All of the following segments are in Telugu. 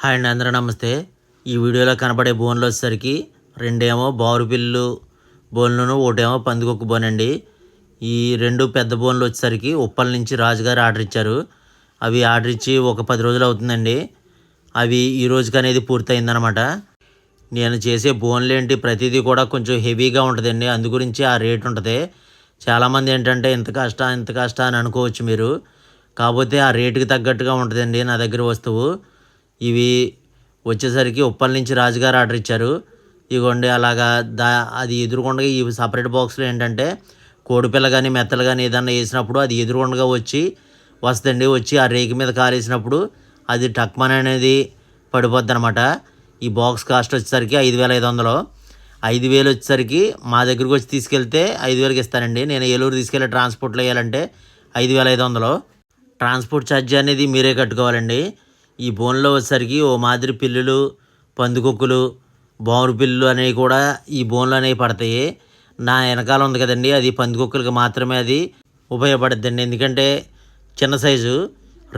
హాయ్ అండి అందరూ నమస్తే. ఈ వీడియోలో కనబడే బోన్లు వచ్చేసరికి రెండేమో బారు పిల్లు బోన్లను ఒకటేమో పందికొక్క బోన్ అండి ఈ రెండు పెద్ద బోన్లు వచ్చేసరికి ఉప్పల్ నుంచి రాజుగారు ఆర్డర్ ఇచ్చారు. అవి ఆర్డర్ ఇచ్చి ఒక పది రోజులు అవుతుందండి. అవి ఈ రోజుకి అనేది పూర్తయిందనమాట. నేను చేసే బోన్లు ఏంటి ప్రతిదీ కూడా కొంచెం హెవీగా ఉంటుందండి. అందు గురించి ఆ రేట్ ఉంటుంది. చాలామంది ఏంటంటే ఇంత కష్ట ఇంత కష్ట అని అనుకోవచ్చు మీరు. కాకపోతే ఆ రేటుకి తగ్గట్టుగా ఉంటుందండి నా దగ్గర వస్తువు. ఇవి వచ్చేసరికి ఉప్పల్ నుంచి రాజుగారు ఆర్డర్ ఇచ్చారు. ఇగోండి అలాగా దా అది ఎదురుకుండా ఈ సపరేట్ బాక్స్లో ఏంటంటే కోడిపిల్ల కానీ మెత్తలు కానీ ఏదన్నా వేసినప్పుడు అది ఎదురుకుండా వచ్చి వస్తుంది వచ్చి ఆ రేకి మీద కాలేసినప్పుడు అది టక్మన్ అనేది పడిపోద్ది అనమాట ఈ బాక్స్ కాస్ట్ వచ్చేసరికి ఐదు వేల ఐదు వందలు. ఐదు వేలు వచ్చేసరికి మా దగ్గరికి వచ్చి తీసుకెళ్తే ఐదు వేలకి ఇస్తానండి. నేను ఏలూరు తీసుకెళ్ళి ట్రాన్స్పోర్ట్లో వేయాలంటే ఐదు వేల ఐదు వందలు. ట్రాన్స్పోర్ట్ ఛార్జీ అనేది మీరే కట్టుకోవాలండి. ఈ బోన్లో వచ్చేసరికి ఓ మాదిరి పిల్లులు పందికొక్కులు బావురు పిల్లులు అనేవి కూడా ఈ బోన్లు అనేవి పడతాయి. నా వెనకాల ఉంది కదండి అది పందికొక్కులకి మాత్రమే అది ఉపయోగపడుద్దండి. ఎందుకంటే చిన్న సైజు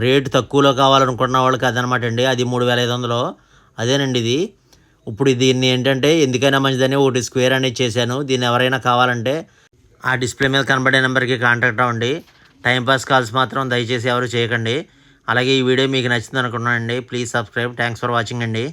రేటు తక్కువలో కావాలనుకున్న వాళ్ళకి అదనమాట అండి అది మూడు వేల ఐదు వందలు. అదేనండి ఇది. ఇప్పుడు దీన్ని ఏంటంటే ఎందుకైనా మంచిదని ఒకటి స్క్వేర్ అనేది చేశాను. దీన్ని ఎవరైనా కావాలంటే ఆ డిస్ప్లే మీద కనబడే నెంబర్కి కాంటాక్ట్ అవ్వండి. టైంపాస్ కాల్స్ మాత్రం దయచేసి ఎవరు చేయకండి. అలాగే ఈ వీడియో మీకు నచ్చింది అనుకున్నానండి please subscribe thanks for watching అండి.